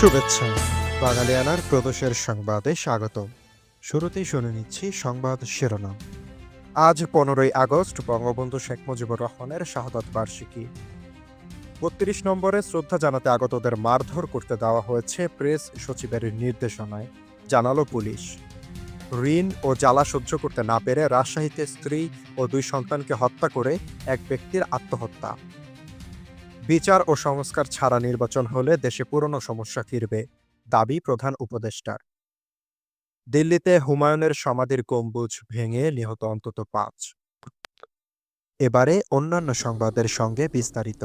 শুভেচ্ছা। বাঙালিয়ানার প্রদেশের সংবাদে স্বাগত শুরুতেই শুনে নিচ্ছি সংবাদ শিরোনাম। আজ পনেরোই আগস্ট বঙ্গবন্ধু শেখ মুজিবুর রহমানের শাহাদত বার্ষিকী। বত্রিশ নম্বরে শ্রদ্ধা জানাতে আগতদের মারধর করতে দেওয়া হয়েছে প্রেস সচিবের নির্দেশনায়, জানালো পুলিশ। ঋণ ও জ্বালা সহ্য করতে না পেরে রাজশাহীতে স্ত্রী ও দুই সন্তানকে হত্যা করে এক ব্যক্তির আত্মহত্যা। বিচার ও সংস্কার ছাড়া নির্বাচন হলে দেশে পুরনো সমস্যা ফিরবে, দাবি প্রধান উপদেষ্টার। দিল্লিতে হুমায়ুনের সমাধির গম্বুজ ভেঙে নিহত অন্তত পাঁচ। এবারে অন্যান্য সংবাদের সঙ্গে বিস্তারিত।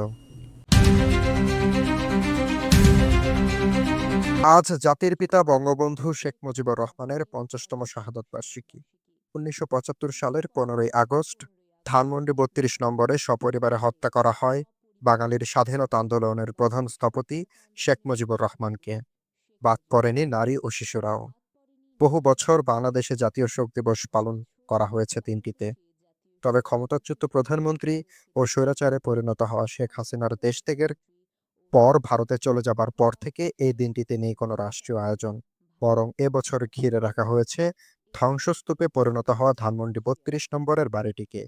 আজ জাতির পিতা বঙ্গবন্ধু শেখ মুজিবুর রহমানের পঞ্চাশতম শাহাদত বার্ষিকী। উনিশশো পঁচাত্তর সালের পনেরোই আগস্ট ধানমন্ডি বত্রিশ নম্বরে সপরিবারে হত্যা করা হয় বাঙালির স্বাধীনতা আন্দোলনের প্রধান স্থপতি শেখ মুজিবুর রহমানকে। বাদ পড়েনি নারী ও শিশুরাও। বহু বছর বাংলাদেশে জাতীয় শোক দিবস পালন করা হয়েছে তিনটিতে। তবে ক্ষমতাচ্যুত প্রধানমন্ত্রী ও স্বৈরাচারে পরিণত হওয়া শেখ হাসিনার দেশ ত্যাগের পর ভারতে চলে যাবার পর থেকে এই দিনটিতে নেই কোনো রাষ্ট্রীয় আয়োজন। বরং এবছর ঘিরে রাখা হয়েছে ধ্বংসস্তূপে পরিণত হওয়া ধানমন্ডি বত্রিশ নম্বরের বাড়িটিকে।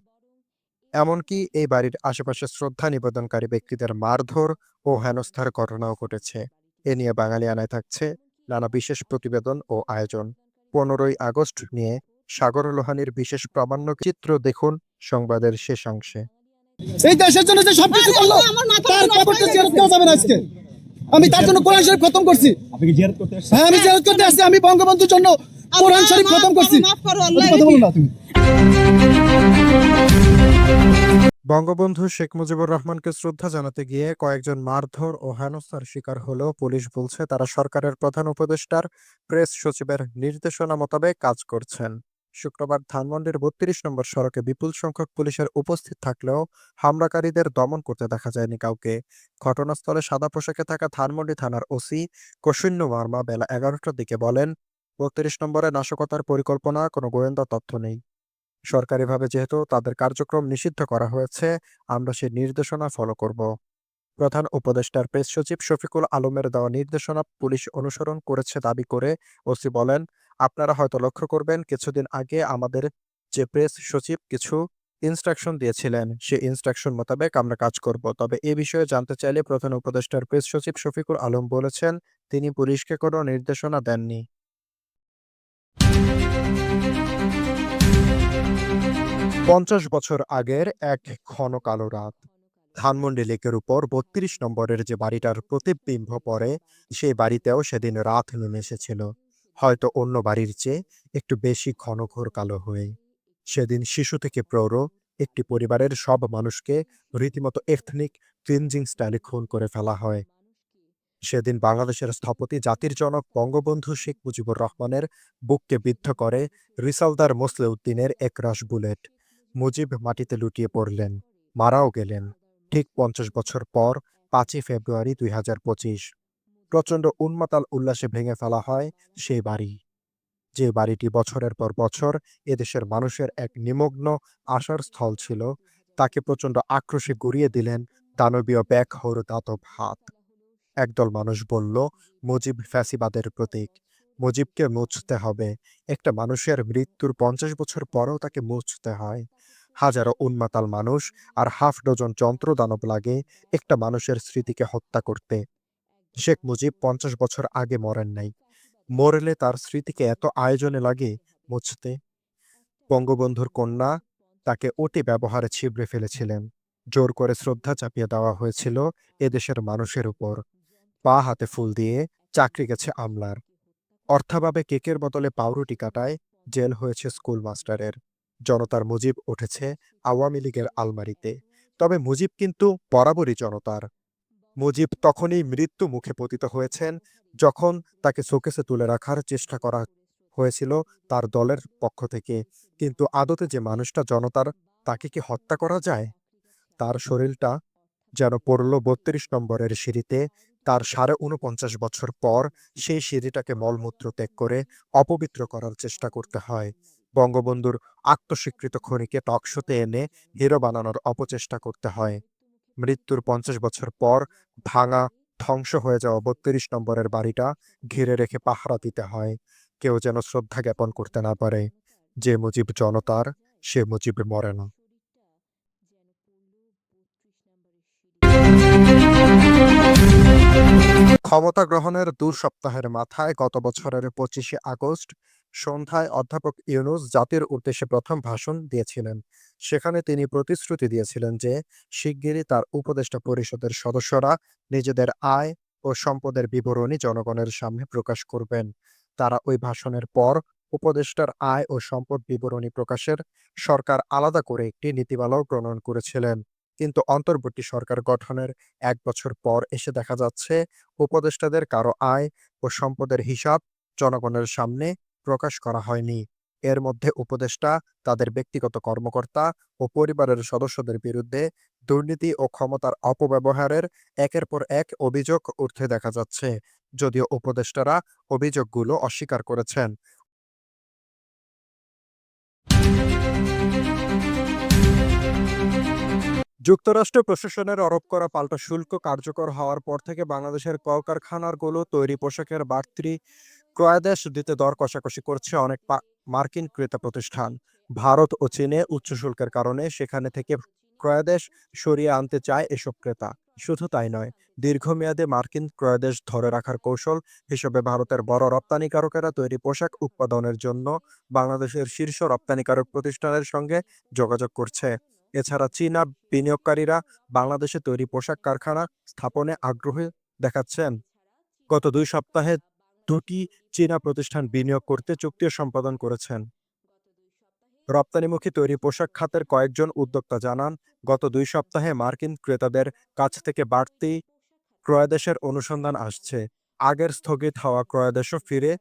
এমনকি এই বাড়ির আশেপাশে শ্রদ্ধা নিবেদনকারী ব্যক্তিদের মারধর ও হেনস্থার ঘটনাও ঘটেছে। এ নিয়ে বাঙালি আনায় থাকছে নানা বিশেষ প্রতিবেদন ও আয়োজন। পনেরোই আগস্ট নিয়ে সাগর লোহানির বিশেষ প্রামাণ্য চিত্র দেখুন সংবাদের শেষ অংশে। এই দেশের জন্য যে সবকিছু করল তার কবরটা জিয়ারত দেওয়া যাবে না আজকে। আমি তার জন্য কোরআন শরীফ খতম করছি। আপনি কি জিয়ারত করতে আসছেন? হ্যাঁ আমি জিয়ারত করতে আসছি। আমি বঙ্গবন্ধুর জন্য কোরআন শরীফ খতম করছি। কথা বলো না তুমি। বঙ্গবন্ধু শেখ মুজিবুর রহমানকে শ্রদ্ধা জানাতে গিয়ে কয়েকজন মারধর ও হেনস্থার শিকার হলেও পুলিশ বলছে তারা সরকারের প্রধান উপদেষ্টার প্রেস সচিবের নির্দেশনা মোতাবেক কাজ করছেন। শুক্রবার ধানমন্ডির বত্রিশ নম্বর সড়কে বিপুল সংখ্যক পুলিশের উপস্থিত থাকলেও হামলাকারীদের দমন করতে দেখা যায়নি কাউকে। ঘটনাস্থলে সাদা পোশাকে থাকা ধানমন্ডি থানার ওসি কৌশন্য মার্মা বেলা এগারোটার দিকে বলেন বত্রিশ নম্বরে নাশকতার পরিকল্পনা, কোনো গোয়েন্দা তথ্য নেই। সরকারিভাবে যেহেতু তাদের কার্যক্রম নিষিদ্ধ করা হয়েছে, আমরা সেই নির্দেশনা ফলো করব। প্রধান উপদেষ্টার প্রেস সচিব শফিকুল আলমের দেওয়া নির্দেশনা পুলিশ অনুসরণ করেছে দাবি করে ওসি বলেন, আপনারা হয়তো লক্ষ্য করবেন, কিছুদিন আগে আমাদের যে প্রেস সচিব কিছু ইনস্ট্রাকশন দিয়েছিলেন, সেই ইনস্ট্রাকশন মোতাবেক আমরা কাজ করব। তবে এ বিষয়ে জানতে চাইলে প্রধান উপদেষ্টার প্রেস সচিব শফিকুল আলম বলেছেন, তিনি পুলিশকে কোনো নির্দেশনা দেননি। পঞ্চাশ বছর আগের এক ঘন কালো রাত। ধানমন্ডি লেকের উপর বত্রিশ নম্বরের যে বাড়িটার প্রতিবিম্ব পড়ে, সেই বাড়িতেও সেদিন রাত নেমে এসেছিল হয়তো অন্য বাড়ির চেয়ে একটু বেশি ঘন ঘোর কালো হয়ে। সেদিন শিশু থেকে প্রৌঢ়, একটি পরিবারের সব মানুষকে রীতিমতো এথনিক ক্লিনজিং স্টাইলে খুন করে ফেলা হয়। সেদিন বাংলাদেশের স্থপতি জাতির জনক বঙ্গবন্ধু শেখ মুজিবুর রহমানের বুককে বিদ্ধ করে রিসালদার মোসলেউদ্দিনের একরাশ বুলেট। মুজিব মাটিতে লুটিয়ে পড়লেন, মারাও গেলেন। ঠিক পঞ্চাশ বছর পর, পাঁচই ফেব্রুয়ারি দুই হাজার পঁচিশ, প্রচণ্ড উন্মাতাল উল্লাসে ভেঙে ফেলা হয় সেই বাড়ি। যে বাড়িটি বছরের পর বছর এদেশের মানুষের এক নিমগ্ন আশার স্থল ছিল, তাকে প্রচণ্ড আক্রোশে গুড়িয়ে দিলেন দানবীয় ব্যাক হৌর দাতব হাত। একদল মানুষ বলল, মুজিব ফ্যাসিবাদের প্রতীক। মুজিবকে মুছতে হবে। একটা মানুষের মৃত্যুর পঞ্চাশ বছর পরেও তাকে মুছতে হয়। হাজারো উন্মাতাল মানুষ আর হাফ ডজন যন্ত্রদানব লাগে একটা মানুষের স্মৃতিকে হত্যা করতে। শেখ মুজিব পঞ্চাশ বছর আগে মরেন নাই। মরলে তার স্মৃতিকে এত আয়োজনে লাগে মুছতে। বঙ্গবন্ধুর কন্যা তাকে অতি ব্যবহারে ছিবড়ে ফেলেছিলেন। জোর করে শ্রদ্ধা চাপিয়ে দেওয়া হয়েছিল এদেশের মানুষের উপর। পা হাতে ফুল দিয়ে চাকরি গেছে আমলার। অর্থাভাবে কেকের বদলে পাউরুটি কাটায়, জেল হয়েছে স্কুল মাস্টারের জনতার মুজিব উঠেছে আওয়ামী লীগের আলমারিতে। তবে মুজিব কিন্তু বরাবরই জনতার। মুজিব তখনই মৃত্যু মুখে পতিত হয়েছেন যখন তাকে শোকেসে তুলে রাখার চেষ্টা করা হয়েছিল তার দলের পক্ষ থেকে। কিন্তু আদতে যে মানুষটা জনতার, তাকে কি হত্যা করা যায়? তার শরীরটা যেন পড়ল বত্রিশ নম্বরের সিঁড়িতে তার সাড়ে উনপঞ্চাশ বছর পর সেই সিঁড়িটাকে মলমূত্র ত্যাগ করে অপবিত্র করার চেষ্টা করতে হয়। বঙ্গবন্ধুর আত্মস্বীকৃত খনিকে টকশোতে এনে হিরো বানানোর অপচেষ্টা করতে হয়। মৃত্যুর পঞ্চাশ বছর পর ভাঙা, ধ্বংস হয়ে যাওয়া বত্রিশ নম্বরের বাড়িটা ঘিরে রেখে পাহারা দিতে হয়। কেউ যেন শ্রদ্ধা জ্ঞাপন করতে না পারে। যে মুজিব জনতার, সে মুজিব মরে না ক্ষমতা গ্রহণের দু সপ্তাহের মাথায় গত বছরের পঁচিশে আগস্ট সন্ধ্যায় অধ্যাপক ইউনুস জাতির উদ্দেশ্যে প্রথম ভাষণ দিয়েছিলেন। সেখানে তিনি প্রতিশ্রুতি দিয়েছিলেন যে, শিগগিরই তার উপদেষ্টা পরিষদের সদস্যরা নিজেদের আয় ও সম্পদের বিবরণী জনগণের সামনে প্রকাশ করবেন। তারা ওই ভাষণের পর উপদেষ্টার আয় ও সম্পদ বিবরণী প্রকাশের সরকার আলাদা করে একটি নীতিমালাও প্রণয়ন করেছিলেন। কিন্তু অন্তর্বর্তী সরকার গঠনের এক বছর পর এসে দেখা যাচ্ছে, উপদেষ্টাদের কারও আয় ও সম্পদের হিসাব জনগণের সামনে প্রকাশ করা হয়নি। এর মধ্যে উপদেষ্টা, তাদের ব্যক্তিগত কর্মকর্তা ও পরিবারের সদস্যদের বিরুদ্ধে দুর্নীতি ও ক্ষমতার অপব্যবহারের একের পর এক অভিযোগ উঠতে দেখা যাচ্ছে। যদিও উপদেষ্টারা অভিযোগগুলো অস্বীকার করেছেন যুক্তরাষ্ট্র প্রশাসনের আরোপ করা পাল্টা শুল্ক কার্যকর হওয়ার পর থেকে বাংলাদেশের কলকারখানাগুলো তৈরি পোশাকের বাড়তি ক্রয়াদেশ দিতে দর কষাকষি করছে অনেক মার্কিন ক্রেতা প্রতিষ্ঠান। ভারত ও চীনে উচ্চ শুল্কের কারণে সেখানে থেকে ক্রয়াদেশ সরিয়ে আনতে চায় এসব ক্রেতা। শুধু তাই নয়, দীর্ঘমেয়াদে মার্কিন ক্রয়াদেশ ধরে রাখার কৌশল হিসেবে ভারতের বড় রপ্তানিকারকেরা তৈরি পোশাক উৎপাদনের জন্য বাংলাদেশের শীর্ষ রপ্তানিকারক প্রতিষ্ঠানের সঙ্গে যোগাযোগ করছে। এছাড়া চীনা বিনিয়োগকারীরা বাংলাদেশে তৈরি পোশাক কারখানা স্থাপনে আগ্রহ দেখাচ্ছেন। গত দুই সপ্তাহে দুটি চীনা প্রতিষ্ঠান বিনিয়োগ করতে চুক্তিও সম্পাদন করেছেন। রপ্তানিমুখী তৈরি পোশাক খাতের কয়েকজন উদ্যোক্তা জানান, গত দুই সপ্তাহে মার্কিন ক্রেতাদের কাছ থেকে বাড়তি ক্রয়াদেশের অনুসন্ধান আসছে। আগের স্থগিত হওয়া ক্রয়াদেশও ফিরে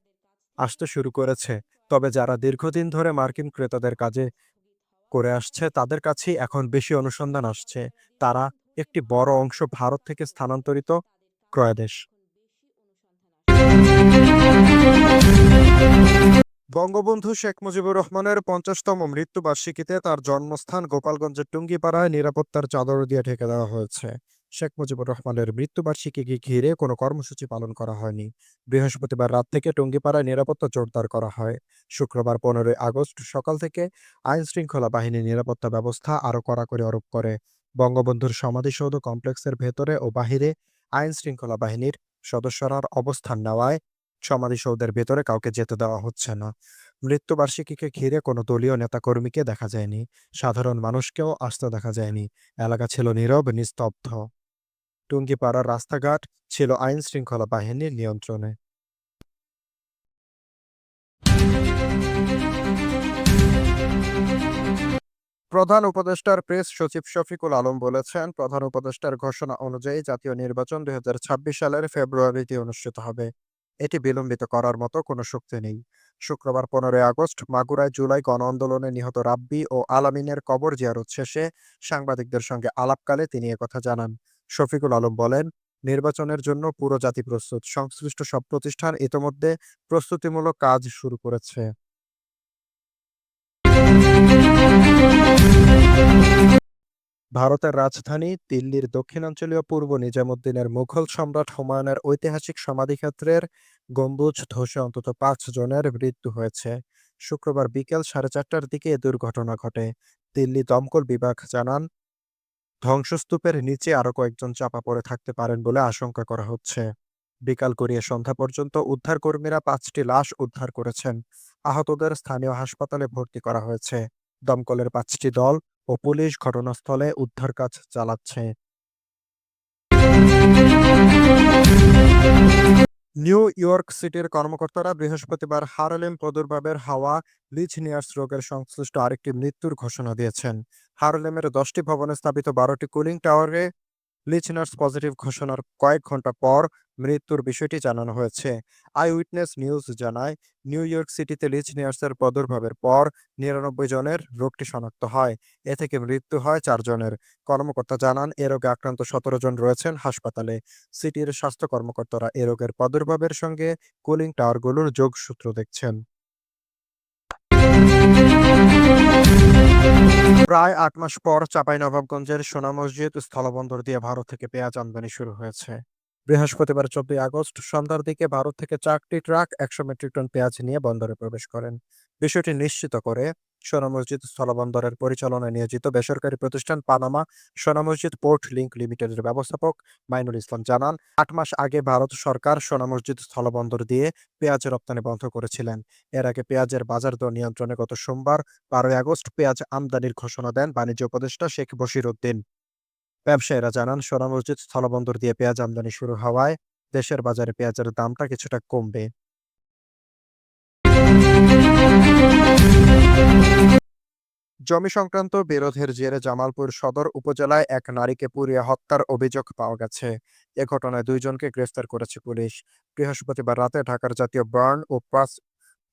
আসতে শুরু করেছে। তবে যারা দীর্ঘদিন ধরে মার্কিন ক্রেতাদের কাজে করে আসছে, তাদের কাছেই এখন বেশি অনুসন্ধান আসছে। তারা একটি বড় অংশ ভারত থেকে স্থানান্তরিত ক্রয়াদেশ। বঙ্গবন্ধু শেখ মুজিবুর রহমানের পঞ্চাশতম মৃত্যুবার্ষিকীতে তার জন্মস্থান গোপালগঞ্জের টুঙ্গিপাড়ায় নিরাপত্তার চাদর দিয়ে ঢেকে দেওয়া হয়েছে। শেখ মুজিবুর রহমানের মৃত্যুবার্ষিকীকে ঘিরে কোনো কর্মসূচি পালন করা হয়নি। বৃহস্পতিবার রাত থেকে টুঙ্গিপাড়ায় নিরাপত্তা জোরদার করা হয়। শুক্রবার পনেরোই আগস্ট সকাল থেকে আইন শৃঙ্খলা বাহিনী নিরাপত্তা ব্যবস্থা আরও কড়াকড়ি আরোপ করে। বঙ্গবন্ধুর সমাধিসৌধ কমপ্লেক্সের ভেতরে ও বাহিরে আইন শৃঙ্খলা বাহিনীর সদস্যরা অবস্থান নেওয়ায় সমাধিসৌধের ভেতরে কাউকে যেতে দেওয়া হচ্ছে না। মৃত্যুবার্ষিকীকে ঘিরে কোনো দলীয় নেতাকর্মীকে দেখা যায়নি। সাধারণ মানুষকেও আসতে দেখা যায়নি। এলাকা ছিল নীরব, নিস্তব্ধ। টুঙ্গিপাড়ার রাস্তাঘাট ছিল আইন শৃঙ্খলা বাহিনীর নিয়ন্ত্রণে। প্রধান উপদেষ্টার প্রেস সচিব শফিকুল আলম বলেছেন, প্রধান উপদেষ্টার ঘোষণা অনুযায়ী জাতীয় নির্বাচন দুই হাজার ছাব্বিশ সালের ফেব্রুয়ারিতে অনুষ্ঠিত হবে। এটি বিলম্বিত করার মতো কোনো শক্তি নেই। শুক্রবার পনেরোই আগস্ট মাগুরায় জুলাই গণ আন্দোলনে নিহত রাব্বি ও আলামিনের কবর জিয়ারত শেষে সাংবাদিকদের সঙ্গে আলাপকালে তিনি একথা জানান। শফিকুল আলম বলেন, নির্বাচনের জন্য পুরো জাতি প্রস্তুত। সংশ্লিষ্ট সব প্রতিষ্ঠান ইতোমধ্যে প্রস্তুতিমূলক কাজ শুরু করেছে। ভারতের রাজধানী দিল্লির দক্ষিণাঞ্চলীয় পূর্ব নিজামুদ্দিনের মুঘল সম্রাট হুমায়ুনের ঐতিহাসিক সমাধিক্ষেত্রের গম্বুজ ধসে অন্তত পাঁচ জনের মৃত্যু হয়েছে। শুক্রবার বিকেল সাড়ে চারটার দিকে এ দুর্ঘটনা ঘটে। দিল্লি দমকল বিভাগ জানান ধ্বংসস্তূপের নিচে আরও কয়েকজন চাপা পড়ে থাকতে পারেন বলে আশঙ্কা করা হচ্ছে। বিকাল গড়িয়ে সন্ধ্যা পর্যন্ত উদ্ধারকর্মীরা পাঁচটি লাশ উদ্ধার করেছেন। আহতদের স্থানীয় হাসপাতালে ভর্তি করা হয়েছে। দমকলের পাঁচটি দল ও পুলিশ ঘটনাস্থলে উদ্ধার কাজ চালাচ্ছে। নিউ ইয়র্ক সিটির কর্মকর্তারা বৃহস্পতিবার হারলেম প্রদুর্ভাবের হাওয়া লিচনিয়ার্স রোগের সংশ্লিষ্ট আরেকটি মৃত্যুর ঘোষণা দিয়েছেন। হারলেমের দশটি ভবনে স্থাপিত বারোটি কুলিং টাওয়ারে লিচনার্স পজিটিভ ঘোষণার কয়েক ঘণ্টা পর মৃত্যুর বিষয়টি জানানো হয়েছে। আই উইটনেস নিউজ জানায়, নিউ ইয়র্ক সিটিতে লিচনিয়ার্সের প্রাদুর্ভাবের পর নিরানব্বই জনের রোগটি শনাক্ত হয়। এ থেকে মৃত্যু হয় চারজনের কর্মকর্তা জানান, এ রোগে আক্রান্ত সতেরো জন রয়েছেন হাসপাতালে। সিটির স্বাস্থ্য কর্মকর্তারা এ রোগের প্রাদুর্ভাবের সঙ্গে কুলিং টাওয়ারগুলোর যোগসূত্র দেখছেন। প্রায় আট মাস পর চাঁপাইনবাবগঞ্জের সোনা মসজিদ স্থলবন্দর দিয়ে ভারত থেকে পেঁয়াজ আমদানি শুরু হয়েছে। বৃহস্পতিবার চোদ্দই আগস্ট সন্ধ্যার দিকে ভারত থেকে চারটি ট্রাক একশো মেট্রিক টন পেঁয়াজ নিয়ে বন্দরে প্রবেশ করেন। বিষয়টি নিশ্চিত করে সোনা মসজিদ স্থলবন্দরের পরিচালনায় নিয়োজিত বেসরকারি প্রতিষ্ঠান পানামা সোনা মসজিদ পোর্ট লিংক লিমিটেডের ব্যবস্থাপক মাইনুল ইসলাম জানান, আট মাস আগে ভারত সরকার সোনা মসজিদ স্থলবন্দর দিয়ে পেঁয়াজ রপ্তানি বন্ধ করেছিলেন। এর আগে পেঁয়াজের বাজার দর নিয়ন্ত্রণে গত সোমবার, বারোই আগস্ট পেঁয়াজ আমদানির ঘোষণা দেন বাণিজ্য উপদেষ্টা শেখ বশির উদ্দিন। ব্যবসায়ীরা জানান, সোনা মসজিদ স্থলবন্দর দিয়ে পেঁয়াজ আমদানি শুরু হওয়ায় দেশের বাজারে পেঁয়াজের দামটা কিছুটা কমবে। জমি সংক্রান্ত বিরোধের জেরে জামালপুর সদর উপজেলায় এক নারীকে পুড়িয়ে হত্যার অভিযোগ পাওয়া গেছে। এ ঘটনায় দুইজনকে গ্রেফতার করেছে পুলিশ। বৃহস্পতিবার রাতে ঢাকার জাতীয় বার্ন ও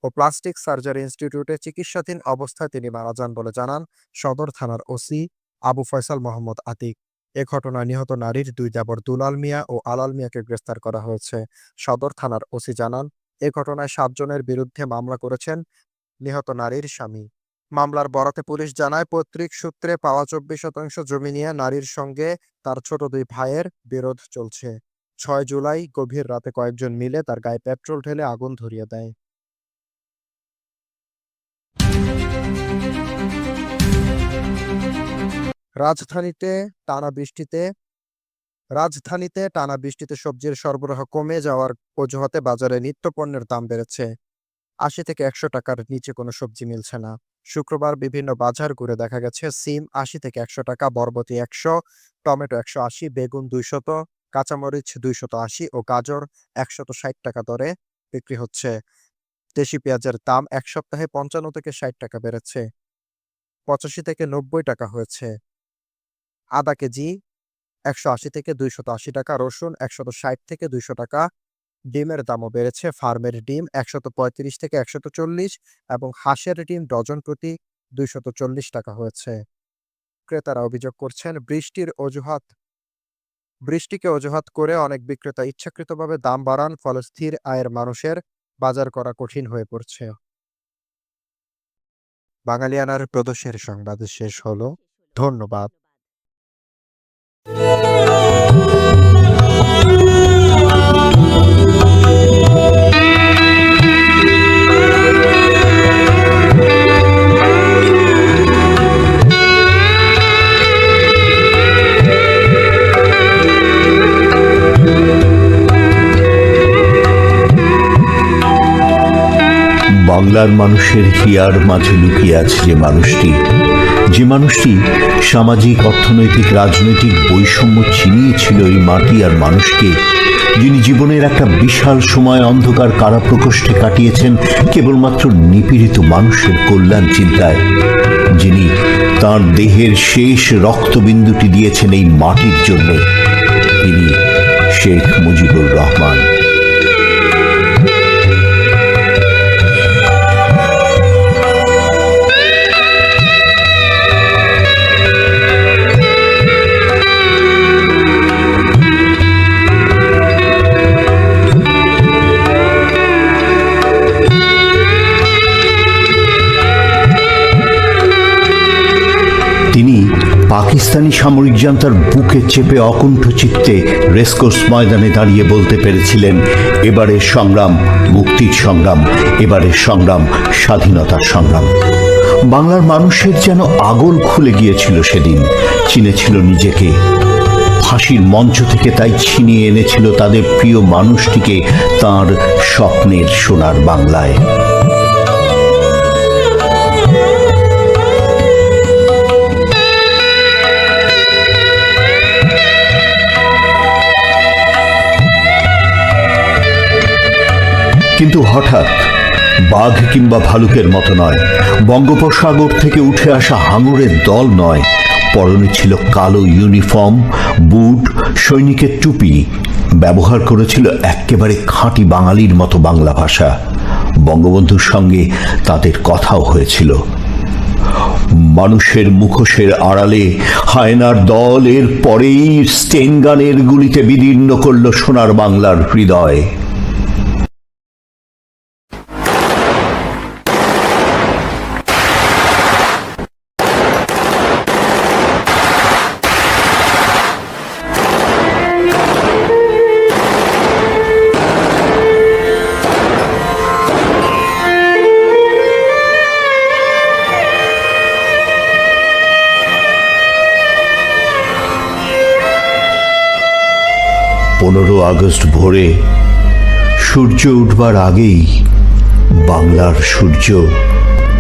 ও প্লাস্টিক সার্জারি ইনস্টিটিউটে চিকিৎসাধীন অবস্থায় তিনি মারা যান বলে জানান সদর থানার ওসি আবু ফয়সাল মোহাম্মদ আতিক। এ ঘটনায় নিহত নারীর দুই দেবর দুলাল মিয়া ও আলাল মিয়াকে গ্রেফতার করা হয়েছে। সদর থানার ওসি জানান, এ ঘটনায় সাতজনের বিরুদ্ধে মামলা করেছেন নিহত নারীর স্বামী। মামলার বরাতে পুলিশ জানায়, পৈতৃক সূত্রে পাওয়া চব্বিশ শতাংশ জমি নিয়ে নারীর সঙ্গে তার ছোট দুই ভাইয়ের বিরোধ চলছে। ছয় জুলাই গভীর রাতে কয়েকজন মিলে তার গায়ে পেট্রোল ঢেলে আগুন ধরিয়ে দেয়। রাজধানীতে টানা বৃষ্টিতে, রাজধানীতে টানা বৃষ্টিতে সবজির সরবরাহ কমে যাওয়ার অজুহাতে বাজারে নিত্যপণ্যের দাম বেড়েছে। আশি থেকে একশো টাকার নিচে কোনো সবজি মিলছে না। শুক্রবার বিভিন্ন বাজার ঘুরে দেখা গেছে, সিম আশি থেকে একশো টাকা, বরবটি একশো, টমেটো একশো আশি, বেগুন দুইশত, কাঁচামরিচ দুইশত আশি ও গাজর একশত ষাট টাকা দরে বিক্রি হচ্ছে। দেশি পেঁয়াজের দাম এক সপ্তাহে পঞ্চান্ন থেকে ষাট টাকা বেড়েছে, পঁচাশি থেকে নব্বই টাকা হয়েছে। আদা কেজি একশো আশি থেকে দুইশত আশি টাকা, রসুন একশত ষাট থেকে দুইশো টাকা ডিমের দামও বেড়েছে। ফার্মের ডিম একশত পঁয়ত্রিশ থেকে একশত চল্লিশ এবং হাঁসের ডিম ডজন প্রতি দুইশত চল্লিশ টাকা হয়েছে। ক্রেতারা অভিযোগ করছেন, বৃষ্টির অজুহাত, বৃষ্টিকে অজুহাত করে অনেক বিক্রেতা ইচ্ছাকৃতভাবে দাম বাড়ান, ফলে স্থির আয়ের মানুষের বাজার করা কঠিন হয়ে পড়ছে। বাঙালিয়ানার প্রদোষের সংবাদ শেষ হলো। ধন্যবাদ। বাংলার মানুষের হিয়ার মাঝে লুকিয়ে আছে যে মানুষটি যে মানুষটি সামাজিক, অর্থনৈতিক, রাজনৈতিক বৈষম্য চিনিয়েছিল এই মাটি আর মানুষকে, যিনি জীবনের একটা বিশাল সময় অন্ধকার কারা প্রকোষ্ঠে কাটিয়েছেন, কেবলমাত্র নিপীড়িত মানুষের কল্যাণ চিন্তায়, যিনি তার দেহের শেষ রক্তবিন্দুটি দিয়েছেন এই মাটির জন্য, তিনি শেখ মুজিবুর রহমান। সামরিক জান্তার বুকে চেপে অকুণ্ঠ চিত্তে রেসকোর্স ময়দানে দাঁড়িয়ে বলতে পেরেছিলেন এবারের সংগ্রাম, মুক্তির সংগ্রাম এবারের সংগ্রাম, স্বাধীনতার সংগ্রাম। বাংলার মানুষের যেন আগল খুলে গিয়েছিল সেদিন, চিনেছিল নিজেকে। ফাঁসির মঞ্চ থেকে তাই ছিনিয়ে এনেছিল তাদের প্রিয় মানুষটিকে তার স্বপ্নের সোনার বাংলায়। কিন্তু হঠাৎ বাঘ কিংবা ভালুকের মতো নয়। বঙ্গোপসাগর থেকে উঠে আসা হাঙরের দল নয়। পরনে ছিল কালো ইউনিফর্ম, বুট, সৈনিকের টুপি। ব্যবহার করেছিল এক্কেবারে খাঁটি বাঙালির মতো বাংলা ভাষা। বঙ্গবন্ধুর সঙ্গে তাদের কথাও হয়েছিল। মানুষের মুখোশের আড়ালে হায়নার দল এর পরেই স্টেনগানের গুলিতে বিদীর্ণ করল সোনার বাংলার হৃদয়। পনেরো আগস্ট ভোরে সূর্য উঠবার আগেই বাংলার সূর্য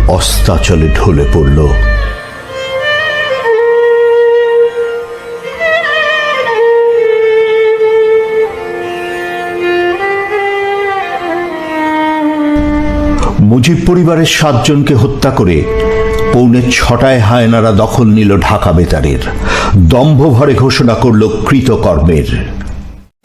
অস্তাচলে ঢলে পড়ল। মুজিব পরিবারের সাতজনকে হত্যা করে পৌনে ছটায় হায়নারা দখল নিল ঢাকা বেতারের। দম্ভ ভরে ঘোষণা করল কৃতকর্মের।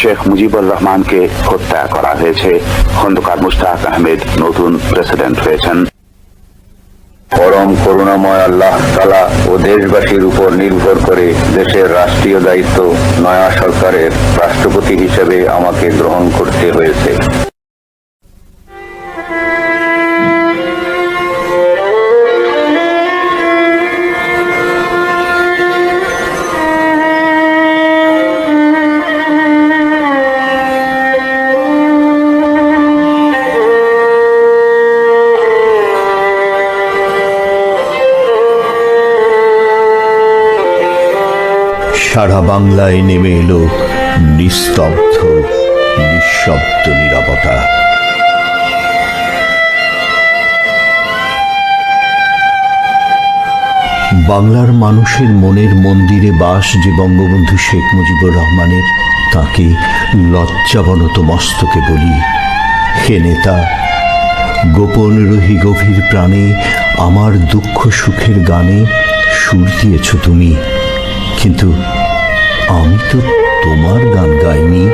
শেখ মুজিবুর রহমানকে হত্যা করা হয়েছে। খন্দকার মুশতাক আহমেদ নতুন প্রেসিডেন্ট হয়েছেন। পরম করুণাময় আল্লাহ তালা ও দেশবাসীর উপর নির্ভর করে দেশের রাষ্ট্রীয় দায়িত্ব নয়া সরকারের রাষ্ট্রপতি হিসেবে আমাকে গ্রহণ করতে হয়েছে। সারা বাংলায় নেমে এলো নিস্তব্ধ, নিঃশব্দ নিরাপত্তা বাংলার মানুষের মনের মন্দিরে বাস যে বঙ্গবন্ধু শেখ মুজিবুর রহমানের, তাকে লজ্জাবনত মস্তকে বলি, হে নেতা, গোপন রহি গভীর প্রাণে আমার দুঃখ সুখের গানে সুর দিয়েছ তুমি। কিন্তু আমি তো তোমার গান গাইনি।